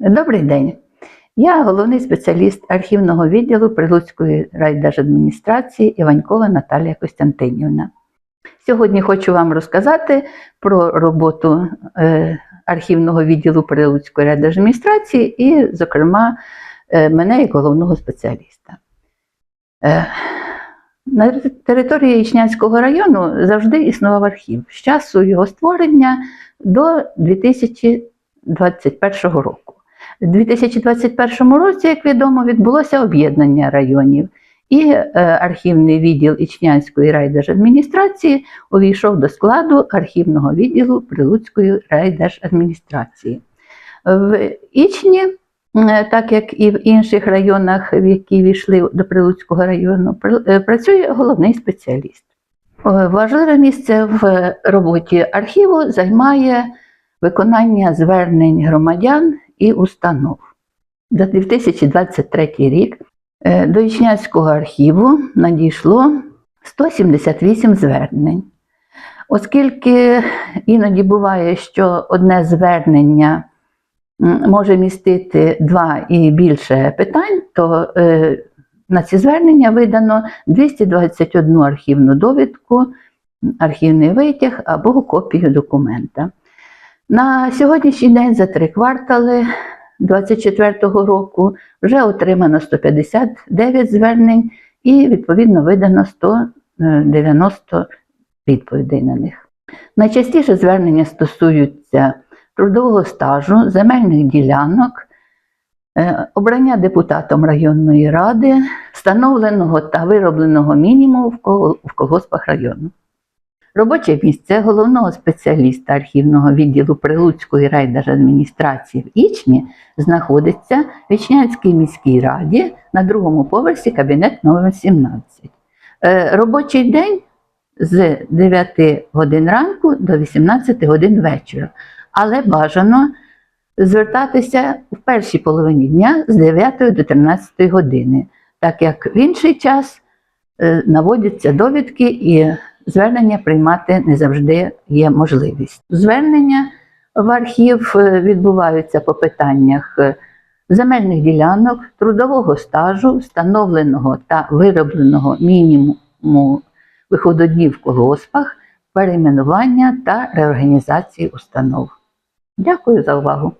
Добрий день. Я головний спеціаліст архівного відділу Прилуцької райдержадміністрації Іванькова Наталія Костянтинівна. Сьогодні хочу вам розказати про роботу е, архівного відділу Прилуцької райдержадміністрації і, зокрема, мене як головного спеціаліста. Е, на території Ічнянського району завжди існував архів з часу його створення до 2021 року. У 2021 році, як відомо, відбулося об'єднання районів, і е, архівний відділ Ічнянської райдержадміністрації увійшов до складу архівного відділу Прилуцької райдержадміністрації. В Ічні, е, так як і в інших районах, в які війшли до Прилуцького району, е, працює головний спеціаліст. Е, Важливе місце в роботі архіву займає виконання звернень громадян і установ. За 2023 рік е, до Ічнянського архіву надійшло 178 звернень. Оскільки іноді буває, що одне звернення може містити два і більше питань, то е, на ці звернення видано 221 архівну довідку, архівний витяг або копію документа. На сьогоднішній день за три квартали 2024 року вже отримано 159 звернень і відповідно видано 190 відповідей на них. Найчастіше звернення стосуються трудового стажу, земельних ділянок, е, обрання депутатом районної ради, встановленого та виробленого мінімуму в кол- в колгоспах району. Робоче місце головного спеціаліста архівного відділу Прилуцької райдержадміністрації в Ічні знаходиться в Ічнянській міській раді на другому поверсі кабінет номер 17. Е, Робочий день з 9 годин ранку до 18 годин вечора, але бажано звертатися в першій половині дня з 9 до 13 години, так як в інший час е, наводяться довідки і звернення приймати не завжди є можливість. Звернення в архів е, відбуваються по питаннях е, земельних ділянок, трудового стажу, встановленого та виробленого мінімуму вихододнів в колгоспах, перейменування та реорганізації установ. Дякую за увагу!